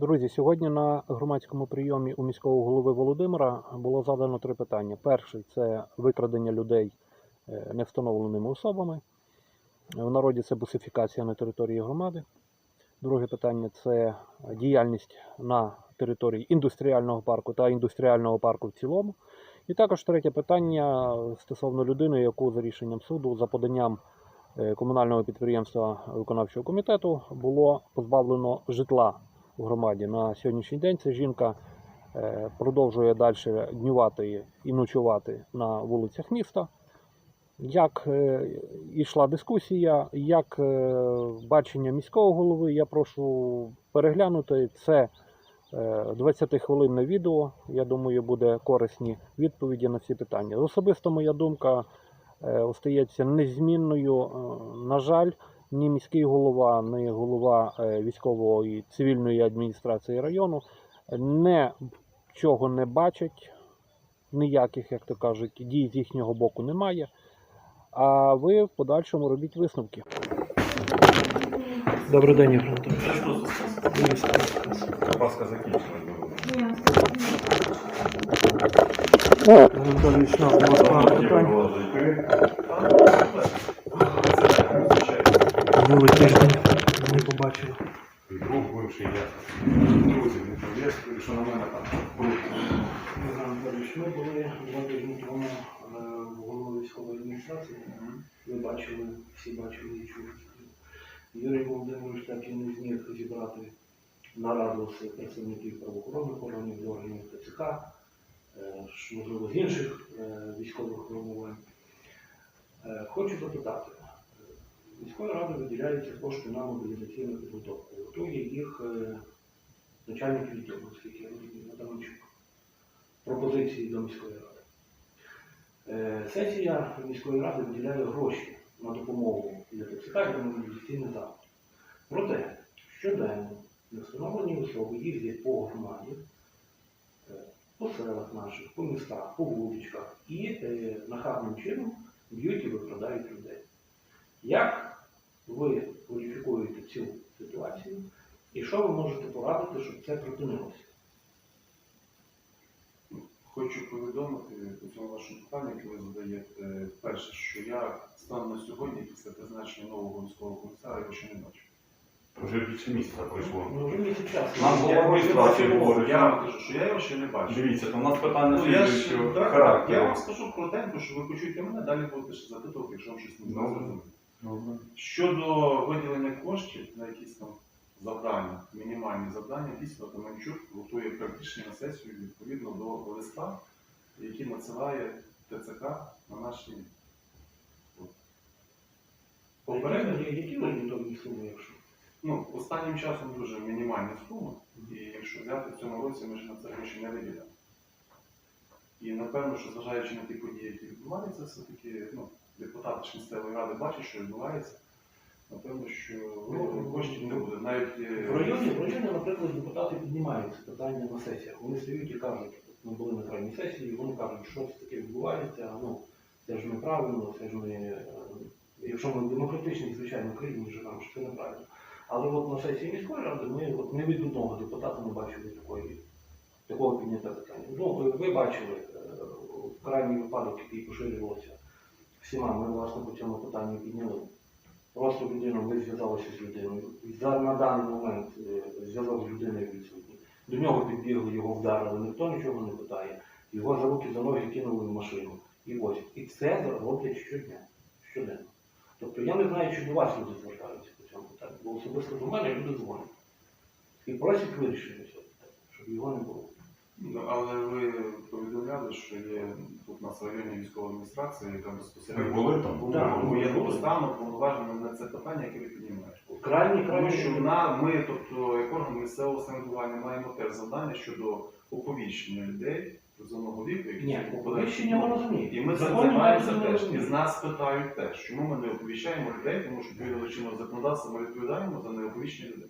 Друзі, сьогодні на громадському прийомі у міського голови Володимира було задано три питання. Перший це викрадення людей е, невстановленими особами. В народі це бусифікація на території громади. Друге питання це діяльність на території індустріального парку та індустріального парку в цілому. І також третє питання стосовно людини, яку за рішенням суду, за поданням е, комунального підприємства виконавчого комітету було позбавлено житла в громаді. На сьогоднішній день ця жінка е, продовжує далі днювати і ночувати на вулицях міста. Як е, йшла дискусія, як е, бачення міського голови, я прошу переглянути це е, 20-хвилинне відео. Я думаю, буде корисні відповіді на всі питання. Особисто моя думка е, остається незмінною. Е, На жаль, ні міський голова, ні голова е, військової цивільної адміністрації району нічого не бачать, ніяких, як то кажуть, дій з їхнього боку немає. А ви в подальшому робіть висновки. Добрий день, Ігор Анатолійович. Запаска закінчена. Анатолійович, на вас пару питань. Минулий тиждень не побачили. Друг бивший я. Друзі, не пов'язку, що на мене там. Ігор Анатолійович, ми були два тижні тому в голові військової адміністрації. Ви бачили, всі бачили і чули. Юрій Володимирович так і не зміг зібрати нараду з представників правоохоронних органів, з органів ТЦК, е, можливо, з інших е, військових формувань. Е, Хочу запитати, міською радою виділяються кошти на мобілізаційну підготовку. Готує їх е, начальник відділу, розумію, Адамчук. Пропозиції до міської ради. Е, Сесія міської ради виділяє гроші на допомогу для ТЦК і для мобілізаційних заходів. Проте щоденно невстановлені особи їздять по громаді, е, по селах наших, по містах, по вуличках і нахабним чином б'ють і викрадають людей. Як ви кваліфікуєте цю ситуацію і що ви можете порадити, щоб це припинилося? Хочу повідомити по цьому вашому питанню, яке ви задаєте. Перше, що я станом на сьогодні, після призначення нового військового комісара, його ще не бачив. Вже більше місяця пройшло. Ну, вже місяць часу. Нам Я голова адміністрації бачив, говорить, Я вам кажу, що я його ще не бачив. Дивіться, то у нас питання Ну, я ж, слідуючого так, я вам скажу коротенько, що ви почуєте мене, далі будете ще запитувати, якщо вам щось не Добре. зрозуміло. Добре. Щодо виділення коштів на якісь там завдання, мінімальні завдання, дійсно Таманчук готує рішення на сесію відповідно до листа, який надсилає ТЦК на наші. Попередньо, які орієнтовні суми, якщо? Ну, останнім часом дуже мінімальні суми, і якщо взяти в цьому році, ми ж на це гроші не виділяємо. І напевно, що зважаючи на ті події, які відбуваються, все-таки ну, депутати ж місцевої ради бачать, що відбувається. Напевно, що Ну, коштів не буде. Навіть е, В районі, в районі, наприклад, депутати піднімають це питання на сесіях. Вони стають і кажуть, ми були на крайній сесії, вони кажуть, що це таке відбувається, ну, це ж неправильно, це ж не... е, Якщо ми в демократичній, звичайно, країні живемо, що це неправильно. Але от на сесії міської ради ми от не від одного депутата не бачили такої, такого підняття питання. Ну, ви, ви бачили е, крайній випадок, який поширювався всіма, ми власне по цьому питанню підняли. Просто людина, ви зв'язалися з людиною. На даний момент е, зв'язок з людиною відсутній. До нього підбігли, його вдарили, ніхто нічого не питає. Його за руки за ноги кинули в машину. І ось. І це роблять щодня. Щоденно. Тобто я не знаю, чи до вас люди звертаються по цьому питанню, бо особисто до мене люди дзвонять. І просять вирішення цього питання, щоб його не було. Ну, але ви повідомляли, що є тут у нас в районі військова адміністрація, яка Ви безпосередньо були там? Так. Ну, я буду стану повноважена на це питання, яке ви піднімаєте. Крайні, Тому крайні. що на, ми, тобто, як орган місцевого самоврядування, маємо теж завдання щодо оповіщення людей призовного віку, які Ні, попадають. оповіщення ми розуміємо. І ми цим займаємося теж. І з нас питають теж, чому ми не оповіщаємо людей, тому що відповідно до чинного законодавства ми відповідаємо за неоповіщення людей.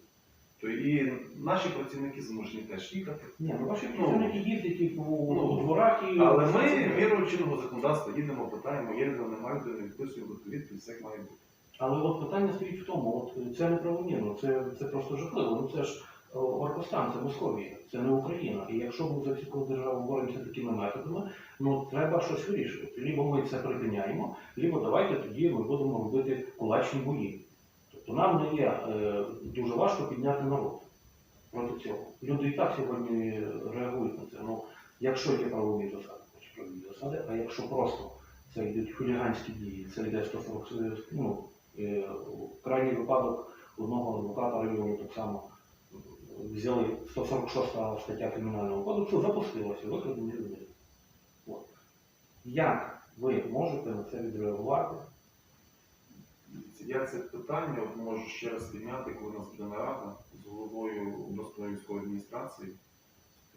То і наші працівники змушені теж їхати. Ні, ну ваші Ну, працівники їздять і по ну, у дворах і. Але ми мірою чинного законодавства їдемо, питаємо, є людина, немає людини, відписуємо відповідь, все як має бути. Але от питання стоїть в тому, от це неправомірно, це, це просто жахливо. Ну це ж О, Оркостан це Московія, це не Україна. І якщо ми за всяку державу боремося такими методами, ну треба щось вирішувати. Лібо ми це припиняємо, либо давайте тоді ми будемо робити кулачні бої. Тобто нам не є е, дуже важко підняти народ проти цього. Люди і так сьогодні реагують на це. Ну, якщо є правові засади, значить правові засади, а якщо просто це йдуть хуліганські дії, це йде 140, е, ну, е, крайній випадок одного адвоката району так само взяли 146 стаття Кримінального кодексу, запустилася викрадення людей. Як ви можете на це відреагувати? Я це питання можу ще раз підняти, коли у нас буде нарада з головою обласної військової адміністрації.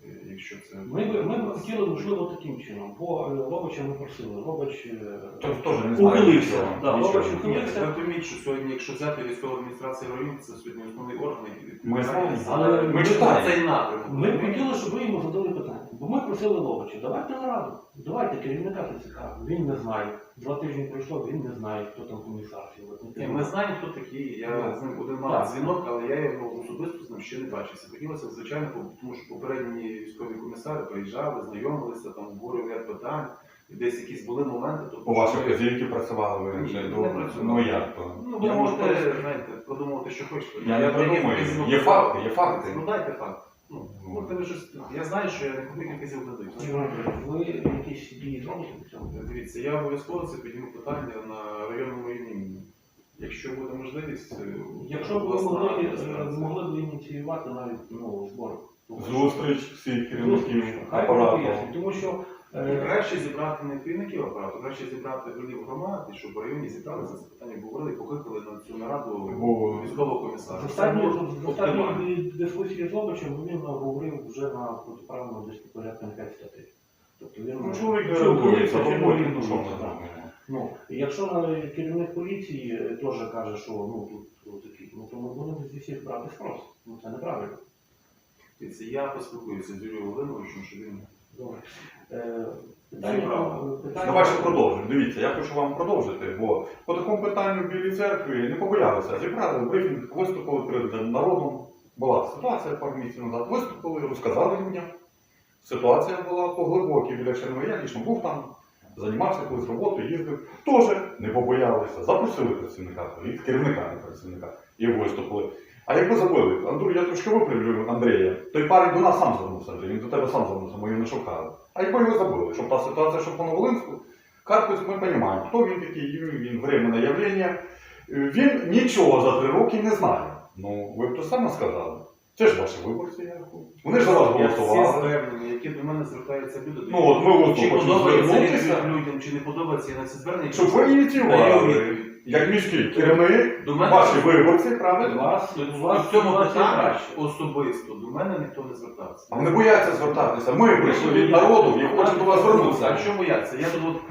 Е, Якщо це Ми б ми б хотіли, можливо, таким чином, бо е, Лобача ми просили. Лобач е, теж не ухилився. Да. Лобач ухилився. пойміть, що сьогодні, якщо взяти військову адміністрацію району, це сьогодні основний орган, який Ми знаємо. Але Ми ми читаємо. цей напрямок. Ми б хотіли, щоб ви йому задали питання. Бо ми просили Лобача, давайте нараду, давайте керівника ТЦК. Він не знає. Два тижні пройшло, він не знає, хто там комісар. Ні, Ми знаємо, хто такий. Я Ну, з ним один мав дзвінок, але я його особисто з ним ще не бачився. Хотілося, звичайно, тому що попередні військові комісари приїжджали, знайомилися, там обговорювали ряд питань, десь якісь були моменти. Тобто, По вашій вказівці працювали ви вже добре. Ну як то? Ну, ви можете, знаєте, подумати, що хочете. Я не придумаю. Є факти, є факти. Ну дайте факт. Ти ви щось- я знаю, що я не копійки дадуть. ви якісь дії зробите в цьому? Дивіться, я обов'язково це підніму питання на районному рівні. Якщо буде можливість, е, Якщо б ви могли, е, могли б ініціювати навіть ну, збори. Зустріч всіх керівників Хай апарату. пояснюють, тому що краще зібрати не керівників апарату, краще зібрати голів громад, щоб в районі зібралися це питання, говорили і покликали на цю нараду військового комісара. останньої дискусії з Лобачем він говорив вже на протиправному десь порядка на 5 статей. Тобто він Ну, чоловік чоловік ну? Ну, якщо керівник поліції е, теж каже, що ну тут такий, ну то ми будемо зі всіх брати спрос. Ну це неправильно. Я поспілкуюся з Юрієм Володимировичем, що він Е, питання, питання, Давайте продовжимо. Дивіться, я хочу вам продовжити, бо по такому питанню в Білій церкві не побоялися. Зібрали брифінг, виступили перед народом. Була ситуація пару місяців назад. Виступили, розказали людям. Ситуація була поглибокі біля Чернова. Я лічно був там, займався колись роботою, їздив. Теж не побоялися. Запросили працівника керівника не працівника, і виступили. А якби забили, Андрій, я трошки виправлю Андрія. Той парень до нас сам звернувся, він до тебе сам звернувся, ми його не шукали. А якби його забили, щоб та ситуація, що по Новолинську, Карпець ми розуміємо, хто він такий, він временне явлення. Він нічого за три роки не знає. Ну, ви б то саме сказали. Це ж ваші виборці, я рахую. Вони ж за вас Я всі голосували. звернення, які до мене звертаються люди. Ну, от ми от чи хочемо подобається звернутися. людям, чи не подобається я на це звернення. Щоб ви ініціювали, як міський керівник, До мене ваші виборці, правильно? вас, у в цьому питанні особисто до мене ніхто не звертався. А вони бояться звертатися. Ми прийшли від народу і хочемо до вас звернутися. А що бояться? Я тут от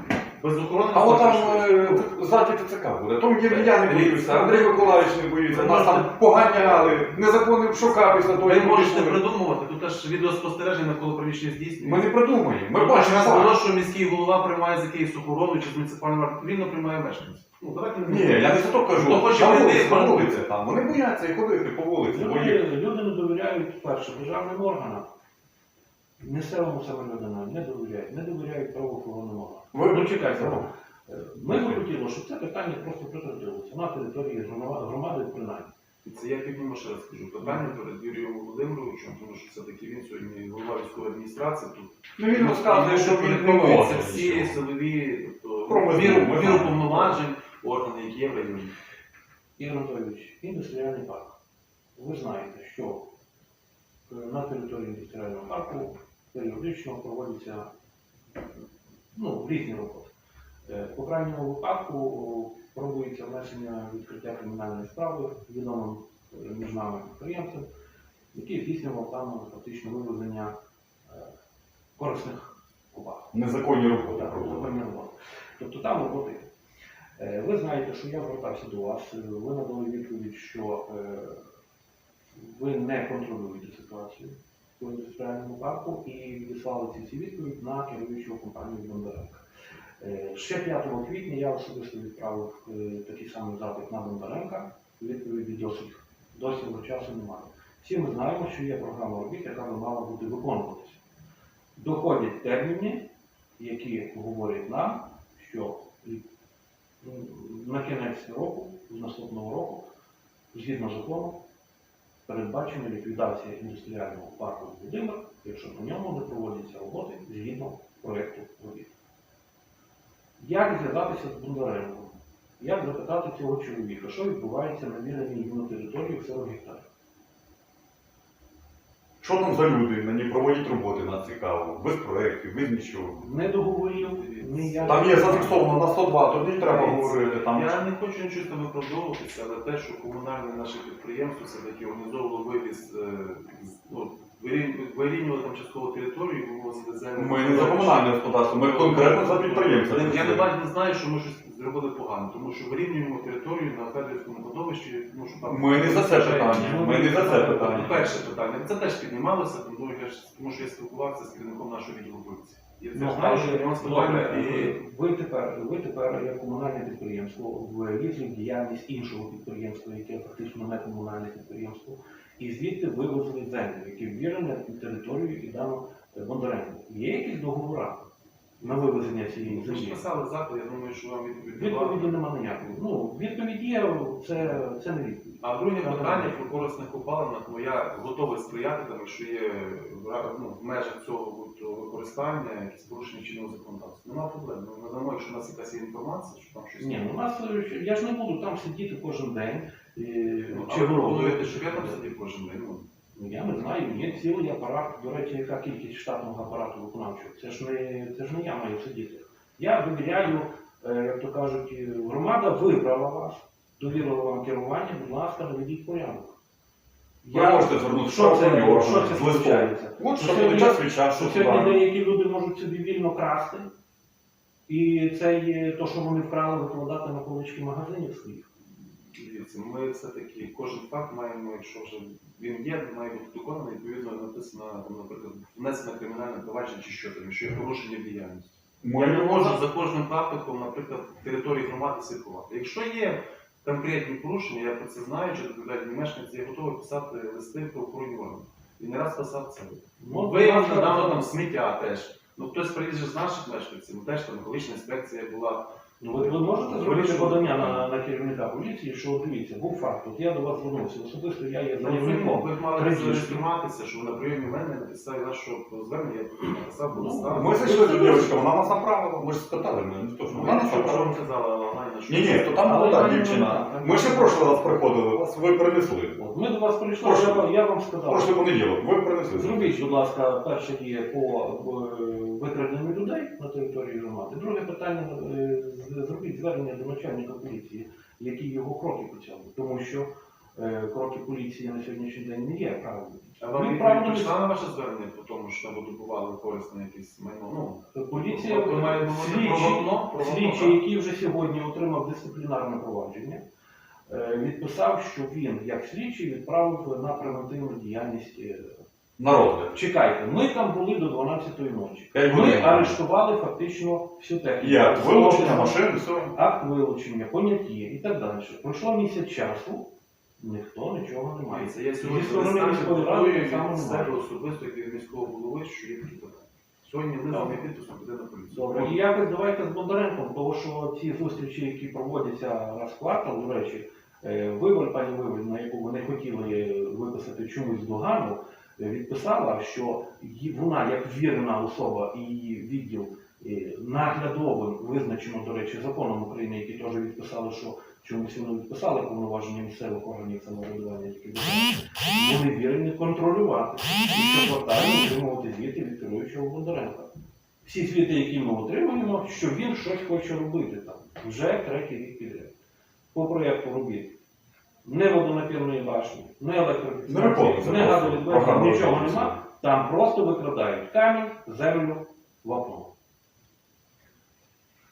без охорони. А от там прийшов. е, ззаді ТЦК буде. Там є я не боюся, Андрій Миколаївич не боїться, нас там поганяли, незаконний шукав після того, Ви як можете вийшли. придумувати, тут аж відеоспостереження навколо приміщення здійснює. Ми не придумаємо, ми бачимо факт. що міський голова приймає з якоїсь охорони чи з муніципального варто, він не приймає мешканців. Ну, давайте не Ні, я не за то кажу. Хто хоче на прийти, на вулиці там. Вони бояться і ходити по вулиці. бо Люди, люди не довіряють перше державним органам. Місцевому самоврядуванню не довіряють, не довіряють правоохоронним органам. Ви Ну, чекайте, ми б хотіли, щоб це питання просто прекратилося на території грома- громади принаймні. І Це я підніму ще раз скажу. Питання перед Юрієм Володимировичем, тому що все-таки він сьогодні голова військової адміністрації. Тут Ну він розказує, що може. всі силові, тобто віру, повноважень, органи, які є в районі. Ігор Анатолійович, індустріальний парк. Ви знаєте, що е, на території індустріального парку періодично проводяться ну, різні роботи. Е, По крайньому випадку пробується внесення відкриття кримінальної справи відомим е, між нами підприємцем, який здійснював там фактично вивезення е, корисних кубах. Незаконні роботи Так, проводили. законні роботи. Тобто там роботи. Е, Ви знаєте, що я звертався до вас, е, ви надали відповідь, що е, ви не контролюєте ситуацію в індустріальному парку і відіслали ці всі відповідь на керуючу компанію Бондаренка. Е, Ще 5 квітня я особисто відправив е, такий самий запит на Бондаренка. Відповіді досить до цього часу немає. Всі ми знаємо, що є програма робіт, яка би мала бути виконуватися. Доходять терміни, які говорять нам, що на кінець року, з наступного року, згідно закону, передбачена ліквідація індустріального парку Володимир, якщо по ньому не проводяться роботи згідно проєкту робіт. Як зв'язатися з Бондаренком? Як запитати цього чоловіка, що відбувається на вільній йому території в 40 гектарів? Що там за люди? На ній проводять роботи, нас цікаво. Без проєктів, без нічого. Не договорів, ніяк. Там є зафіксовано на 102, тоді треба говорити. Там Я не хочу нічого з тим виправдовуватися, але те, що комунальне наше підприємство все-таки організовувало вивіз, е, ну, вирі- вирівнювали там частково територію, вивозили землю. ми не за комунальне господарство, ми конкретно за підприємця. Я, я не бачу, не знаю, що ми щось зробили погано, тому що вирівнюємо територію на Федорівському кладовищі. Ну, що там Ми не за це питання. Ми не за це Ну, питання. Перше питання. Це теж піднімалося, тому, я ж- тому що я спілкувався з керівником нашого відділу поліції. І це ж знаєш, теж нюанс питання. І ви тепер, ви тепер як комунальне підприємство в діяльність іншого підприємства, яке фактично не комунальне підприємство, і звідти вивезли землю, які ввірені на територію і дано Бондаренко. Є якісь договори на вивезення цієї ви ж землі? писали запит, я думаю, що вам відповідь. Відповіді нема ніякої. Ну, відповідь є, це, це не відповідь. А друге питання про корисних копалинах, ну я готовий сприяти, там, якщо є в ра- ну, в межах цього от, використання, якісь порушення чинного законодавства. Нема проблем. Ми надамо, якщо у нас якась є інформація, що там щось. Ні, ну у нас е, я ж не буду там сидіти кожен день. е, Ну, чи а ви пропонуєте, щоб я там сидів кожен день. Ну, Ну, я не знаю, є цілий апарат, до речі, яка кількість штатного апарату виконавчого. Це ж не, це ж не я маю сидіти. Я довіряю, е, як то кажуть, громада вибрала вас, довірила вам керування, будь ласка, наведіть порядок. Ви можете звернутися що в це, правоохоронні що органи це з листом. случається? От Що що сьогодні- буде час від часу. Що сьогодні деякі люди можуть собі вільно красти, і це є то, що вони вкрали, викладати на полички магазинів своїх. Дивіться, ми все-таки кожен факт маємо, якщо вже він є, має бути доконаний, відповідно написано, там, наприклад, внесено кримінальне провадження чи що там, якщо є порушення діяльності. Я не можу за кожним фактом, наприклад, території громади слідкувати. Якщо є конкретні порушення, я про це знаю, чи доповідають мешканці, я готовий писати листи про охоронні органи. І не раз писав це. Ну, Ви будь ласка, недавно там сміття теж. Ну хтось приїжджав з наших мешканців, ну теж там екологічна інспекція була. Ну, ви, ви можете зробити подання на, на керівника поліції, що дивіться, був факт. От я до вас звернувся. Особисто я є Ну, заявником. ви мали Крадіжки. зареєструватися, що на прийомі мене на підставі вашого звернення я написав, бо Ну, листа. Ми зайшли до дівчинка, вона нас направила. Ми ж спитали, ми не то, що Ну, вона нас що вам направила. казала що Ні, ні, то там Але була дівчина. Ми ще прошлий раз приходили, вас ви принесли. Ми до вас прийшли, Прошу. я, вам- я вам сказав. прошлий понеділок, ви принесли. Зробіть, будь ласка, перше діє по е, викраденню людей на території громади. Друге питання е, з- зробіть звернення до начальника поліції, які його кроки по цьому. Тому що е, кроки поліції на сьогоднішній день не є правильними. А вам відповідь прийшла на ваше звернення по тому, що там видобували корисне якесь майно? Ну, Поліція, ви маєте вапно? Про вапно, так? який вже сьогодні отримав дисциплінарне провадження, відписав, що він, як слідчий, відправив на превентивну діяльність. е, На розгляд. Чекайте, ми там були до 12-ї ночі. Ми годин. арештували фактично всю техніку. Є вилучення Тобто, машин, все. Акт вилучення, поняття і так далі. Пройшло місяць часу, ніхто нічого не має. Дивіться, я сьогодні підготую від себе особисто як від міського голови, що є такі питання. Сьогодні лизом і підписом піде на поліцію. Добре, і якось давайте з Бондаренком, тому що ці зустрічі, які проводяться раз в квартал, до речі, е, вибор пані Вибор, на яку вони хотіли виписати чомусь догану, е, відписала, що вона як вірна особа і її відділ е, наглядовим визначено, до речі, законом України, який теж відписали, що чомусь вони відписали повноваження місцевих органів самоврядування, які відписали. вони вірені контролювати і щоквартально отримувати звіти від керуючого Бондаренка всі звіти, які ми отримуємо, що він щось хоче робити там вже третій рік підряд. По проєкту робіт. Не водонапірної башні, не Не не газовідведення, нічого нема. Там просто викрадають камінь, землю, вапно.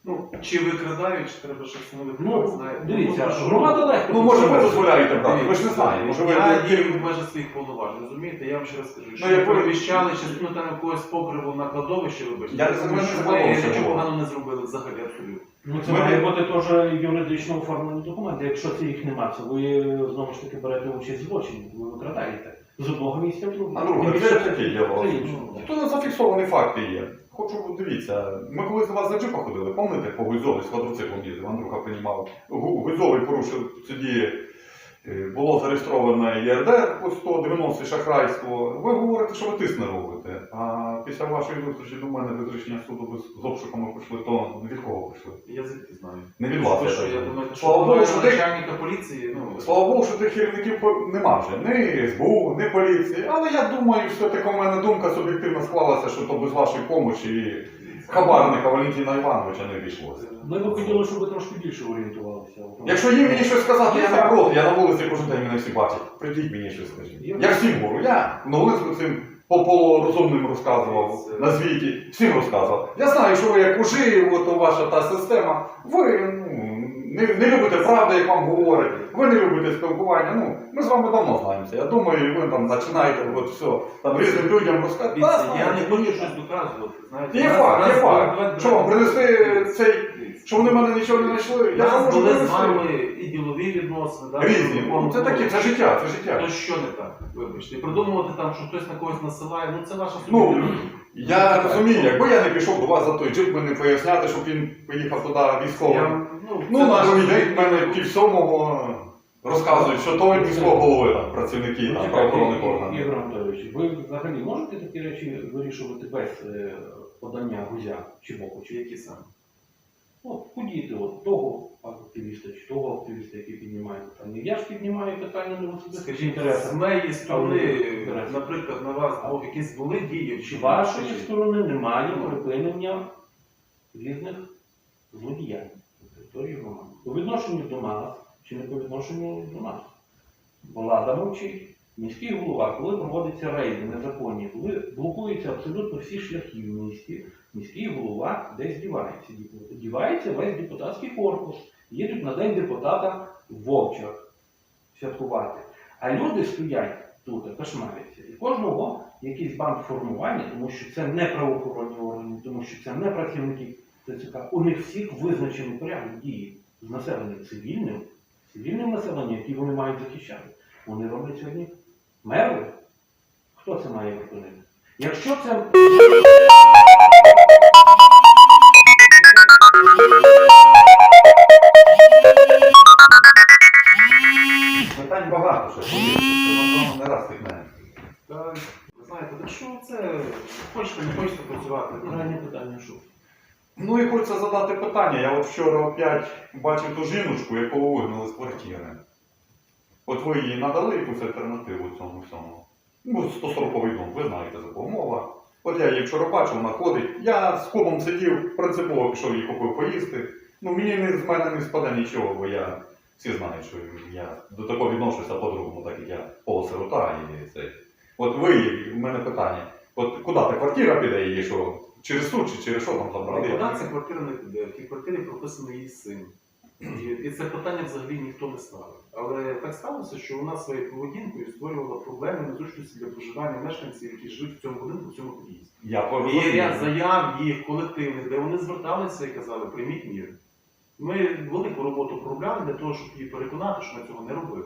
Ну, чи викрадають, чи треба щось не викрадати, Ну, знаєте. дивіться, Ну, що- громада легко. Ну, може, ви дозволяєте брати, ви ж не знаєте. Може, ви я дію в межах своїх повноважень, розумієте? Я вам ще раз скажу, Ну, я ви частину там якогось покриву на кладовище, вибачте, Я не тому знаю, що не ми нічого було. поганого не зробили взагалі абсолютно. Ну, це Ми- має бути теж юридично оформлені документи. Якщо це їх немає, це ви знову ж таки берете участь в злочині, ви викрадаєте. з одного місця в друге. А друге, це таке діло. це інше. Тут зафіксовані факти є. Хочу, дивіться, ми колись до вас за джипа ходили, пам'ятаєте, по Гуйзові з квадроциклом їздив, Андрюха приймав. Гу- Гуйзовий порушив тоді, було зареєстровано ЄРДР по 190 шахрайство. Ви говорите, що ви тиск не робите. А після вашої зустрічі до мене без рішення суду з обшуками пішли, то від кого пішли? Я звідки знаю. Не від вас. Що, я думаю. Слава Богу, що ти начальника поліції, ну, Слава Богу, що тих керівників нема вже. Ні СБУ, ні поліції. Але я думаю, що така в мене думка суб'єктивно склалася, що то без вашої допомоги хабарника Валентина Івановича не обійшлося. Ми б хотіли, щоб ви трошки більше орієнтувалися. Якщо їм мені щось сказати, я не проти, я на вулиці кожен день мене всі бачать. Прийдіть мені щось скажіть. Я всім говорю, я на вулиці цим по полурозумним розказував, на звіті, всім розказував. Я знаю, що ви як ужи, от ваша та система, ви ну, не, не любите правди, як вам говорять, ви не любите спілкування. Ну, ми з вами давно знаємося. Я думаю, ви там починаєте от все, там різним людям розказувати. Я не хочу щось доказувати. Знаєте, Є факт, є факт. Що вам принести цей, що вони мене нічого не знайшли? Я вам нас можу були з вами і ділові відносини. да, Різні. Ну, Це таке, це життя, це життя. То що не так, вибачте. І придумувати там, що хтось на когось насилає, ну це ваша Ну, суб'єктивна Я розумію, якби я не пішов до вас за той джип, мені поясняти, щоб він поїхав туди військовим. Я, ну, Ну, це на ваша другий день в мене пів сьомого розказують, що той міського голови там, працівники Ну, там, правоохоронних Ігор органів. Анатолійович, ви взагалі можете такі речі вирішувати без е, подання гузя чи боку? Чи які саме? От, подійте от того активіста чи того активіста, який піднімає питання. Я ж піднімаю питання не в Скажіть, з моєї сторони, Інтереси. наприклад, на вас двох якісь були дії? З чи вашої чи- сторони немає припинення різних злодіянь на території громади. По відношенню до нас чи не по відношенню до нас. Влада мовчить. Міський голова, коли проводяться рейди незаконні, коли блокуються абсолютно всі шляхи в місті, міський голова десь дівається. Дівається весь депутатський корпус. Їдуть на день депутата в Вовчах святкувати. А люди стоять тут, кошмаряться. І кожного якийсь банк формування, тому що це не правоохоронні органи, тому що це не працівники ТЦК. У них всіх визначений порядок дії з населенням цивільним, цивільним населенням, які вони мають захищати. Вони роблять сьогодні мерви. Хто це має припинити? Якщо це Питань багато ще, не раз. Та, ви знаєте, так що це хочете, не хочете працювати. крайнє питання, що Ну і хочеться задати питання. Я от вчора опять бачив ту жіночку, яку вигнали з квартири. От ви їй надали якусь альтернативу цьому всьому. Ну, 140 дом, ви знаєте, за кого. От я її вчора бачив, вона ходить. Я з кумом сидів, принципово пішов їй купив поїсти. Ну мені не, з мене не спаде нічого, бо я всі знають, що я до такого відношуся по-другому, так як я полусирота і цей. От ви, у мене питання. От куди та квартира піде її, що через суд чи через що там забрали? Нікуди ця квартира не піде. В тій квартирі прописаний її син. І, і це питання взагалі ніхто не ставив. Але так сталося, що вона своєю поведінкою створювала проблеми незручності для проживання мешканців, які живуть в цьому будинку, в цьому під'їзді. Є ряд заяв їх колективних, де вони зверталися і казали, прийміть міри. Ми велику роботу проробляли для того, щоб її переконати, що ми цього не робили.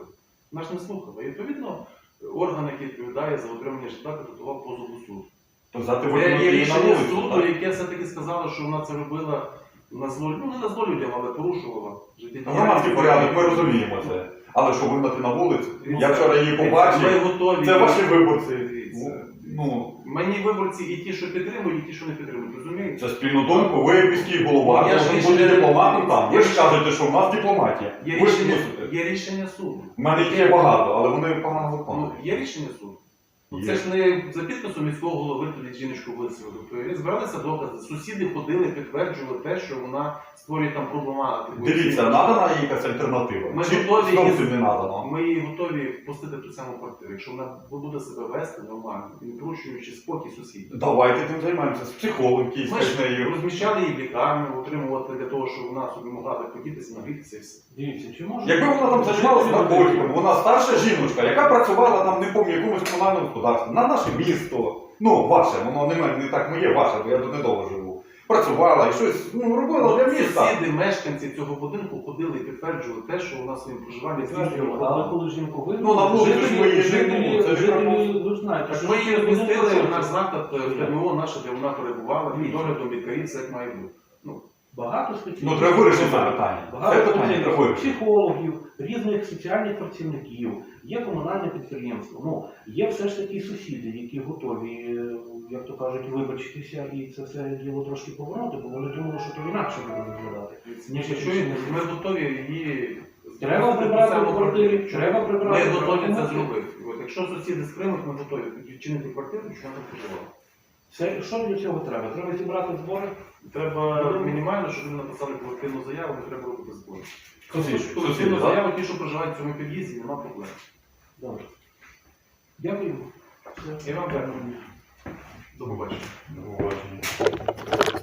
Вона ж не слухала. І відповідно, орган, який відповідає за отримання житла, підготував позов. То взяти Є, рішення суду, яке все-таки сказало, що вона це робила на зло, ну не на зло людям, але порушувала життєдіяльність. Громадський порядок, ми розуміємо це. Але що вигнати на вулицю? Ну, Я вчора її Ми побачив. готові. Це ваші виборці. Дивіться. Ну, Мені виборці і ті, що підтримують, і ті, що не підтримують, розумієте? це спільну думку, ви міський голова, Я ж бути не- дипломатом там. Ви ж кажете, що в нас дипломатія. Є Ви ж рішення, мусите. є рішення суду. У мене їх є багато, але вони погано Ну, є рішення суду. Ну, Є. Це ж не за підписом міського голови тоді жіночку висили. Тобто збиралися докази. Сусіди ходили, підтверджували те, що вона створює там проблематику. Дивіться, надана їй якась альтернатива. Ми Чи готові зовсім не надано? Ми її готові впустити в ту саму квартиру, якщо вона буде себе вести нормально, не порушуючи спокій сусідів. Давайте тим займаємося. З психологом якийсь Ми ж нею. розміщали її в лікарню, отримувати для того, щоб вона собі могла так подітися, нагрітися і все. Дивіться, чи може Якби вона там займалася наркотиками, вона старша жіночка, яка працювала там не пам'ятаю, якомусь комунальному господарстві, на наше місто, ну ваше, воно не, мене- не так моє, ваше, бо я тут недовго живу. працювала і щось ну, робила для міста. Сусіди, мешканці цього будинку ходили і підтверджували те, що у нас своїм проживанням здійснювало. Але коли жінку вигнали, Ну, на вулиці ж ми її жителі, це ж жителі, треба- ви Так що ми її розмістили будинку в наш це- заклад е, в ТМО наше, де вона перебувала, під доглядом лікарів, все як має бути. Багато спеціалістів. Ну, треба вирішити це питання. Це Багато питання треба вирішити. психологів, різних соціальних працівників, є комунальне підприємство. Ну, є все ж таки сусіди, які готові, е, як то кажуть, вибачитися і це все діло трошки повернути, бо вони думали, що то інакше буде виглядати. Ніж Якщо ми готові її Треба прибрати в квартирі, треба Ми прибрати. в готові це квартирі. зробити. От якщо сусіди сприймуть, ми готові відчинити квартиру, що вона там проживала. Це що для цього треба? Треба зібрати збори. Треба мінімально, щоб вони написали колективну заяву, не треба робити збори. Колективну так? заяву, ті, що проживають в цьому під'їзді, нема проблем. Добре. Дякую. Все. І вам дякую. До побачення. До побачення.